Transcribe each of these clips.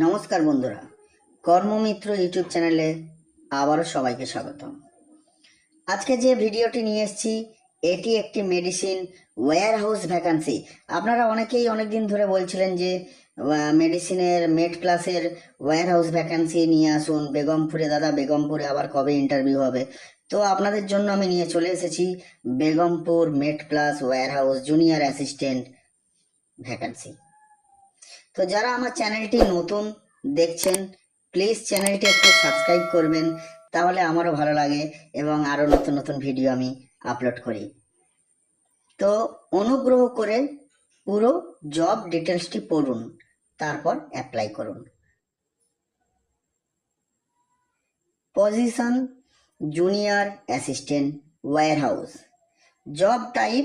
নমস্কার বন্ধুরা, কর্মমিত্র ইউটিউব চ্যানেলে আবারও সবাইকে স্বাগত আজকে যে ভিডিওটি নিয়ে এসেছি, এটি একটি মেডিসিন ওয়্যার হাউস ভ্যাকান্সি আপনারা অনেকেই অনেক দিন ধরে বলছিলেন যে মেডিসিনের মেড ক্লাসের ওয়্যার হাউস ভ্যাকান্সি নিয়ে আসুন, বেগমপুরে, দাদা বেগমপুরে আবার কবে ইন্টারভিউ হবে? তো আপনাদের জন্য আমি নিয়ে চলে এসেছি, Begampur MedPlus warehouse junior assistant vacancy তো যারা আমার চ্যানেলটি নতুন দেখছেন প্লিজ চ্যানেলটি একটু সাবস্ক্রাইব করবেন, তাহলে আমারও ভালো লাগে এবং আরও নতুন নতুন ভিডিও আমি আপলোড করি। তো অনুগ্রহ করে পুরো জব ডিটেলসটি পড়ুন, তারপর অ্যাপ্লাই করুন। Position junior assistant warehouse job type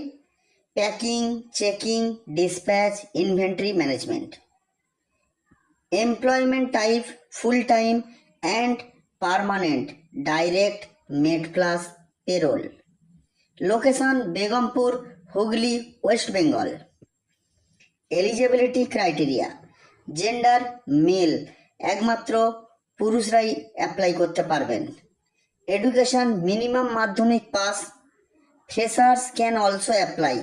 packing checking dispatch inventory management employment type full time and permanent direct med plus payroll location begumpur hugli west bengal eligibility criteria gender male একমাত্র পুরুষরাই apply করতে পারবেন education minimum মাধ্যমিক pass freshers can also apply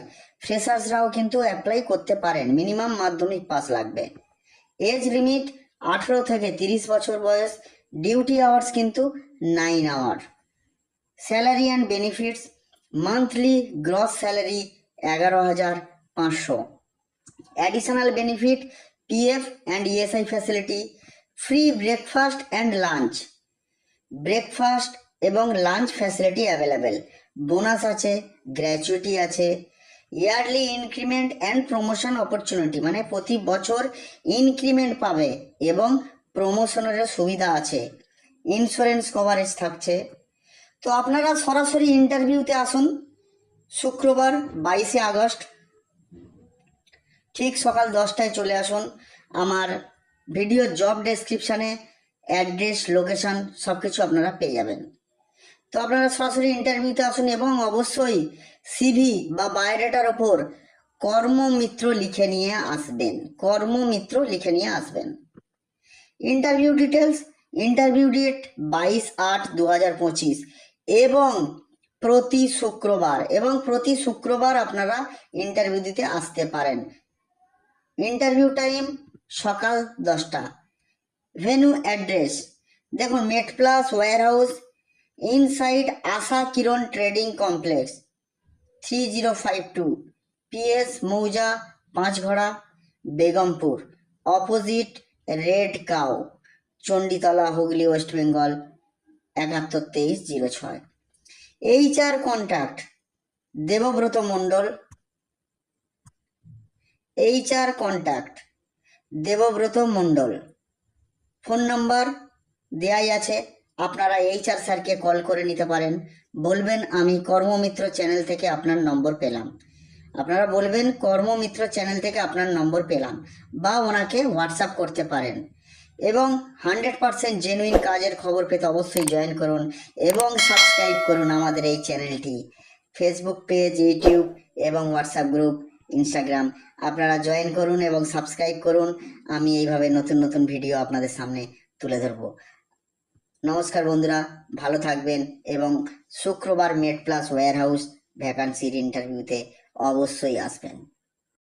ফ্রেশার্সরাও কিন্তু apply করতে পারেন minimum মাধ্যমিক pass লাগবে এজ লিমিট আঠেরো থেকে তিরিশ বছর বয়স, ডিউটি আওয়ার্স কিন্তু nine hour. Salary and benefits, monthly gross salary এগারো হাজার পাঁচশো। Additional benefit, PF and ESI facility, free breakfast and lunch. Breakfast এবং লাঞ্চ ফ্যাসিলিটি অ্যাভেলেবেল। বোনাস আছে, গ্র্যাচুইটি আছে yearly increment and promotion opportunity মানে প্রতি বছর ইনক্রিমেন্ট পাবে এবং প্রমোশনের সুবিধা আছে। ইন্স্যুরেন্স কভারেজ থাকছে। তো আপনারা সরাসরি ইন্টারভিউতে আসুন। শুক্রবার বাইশে আগস্ট, ঠিক সকাল দশটায় চলে আসুন। আমার ভিডিও জব ডেসক্রিপশানে অ্যাড্রেস লোকেশন সব কিছু আপনারা পেয়ে যাবেন। তো আপনারা সরাসরি ইন্টারভিউতে আসুন এবং অবশ্যই সিভি বা বায়োডাটার ওপর কর্মমিত্র লিখে নিয়ে আসবেন। কর্মমিত্র লিখে নিয়ে আসবেন। ইন্টারভিউ ডিটেলস ইন্টারভিউ ডেট বাইশ আট দু এবং প্রতি শুক্রবার, এবং প্রতি শুক্রবার আপনারা ইন্টারভিউ দিতে আসতে পারেন। ইন্টারভিউ টাইম সকাল দশটা। ভেনু অ্যাড্রেস দেখুন MedPlus warehouse inside Asha Kiran trading complex three zero five two PS মৌজা, পাঁচঘড়া, Begampur opposite red cow Chanditala, Hooghly west Bengal একাত্তর তেইশ জিরো ছয়। H R contact Debabrata Mondal H R contact Debabrata Mondal. Phone number দেয়াই আছে। আপনারা H R স্যারকে call করে নিতে পারেন। বলবেন, আমি কর্মমিত্র চ্যানেল থেকে আপনার নম্বর পেলাম। আপনারা বলবেন, কর্মমিত্র চ্যানেল থেকে আপনার নম্বর পেলাম বা ওনাকে হোয়াটসঅ্যাপ করতে পারেন। এবং হান্ড্রেড পারসেন্ট জেনুইন কাজের খবর পেতে অবশ্যই জয়েন করুন এবং সাবস্ক্রাইব করুন আমাদের এই চ্যানেলটি। ফেসবুক পেজ ইউটিউব এবং হোয়াটসঅ্যাপ গ্রুপ ইনস্টাগ্রাম আপনারা জয়েন করুন এবং সাবস্ক্রাইব করুন। আমি এইভাবে নতুন নতুন ভিডিও আপনাদের সামনে তুলে ধরবো। নমস্কার বন্ধুরা ভালো থাকবেন এবং শুক্রবার মেট প্লাস ওয়্যার হাউস ভ্যাকান্সির ইন্টারভিউতে অবশ্যই আসবেন।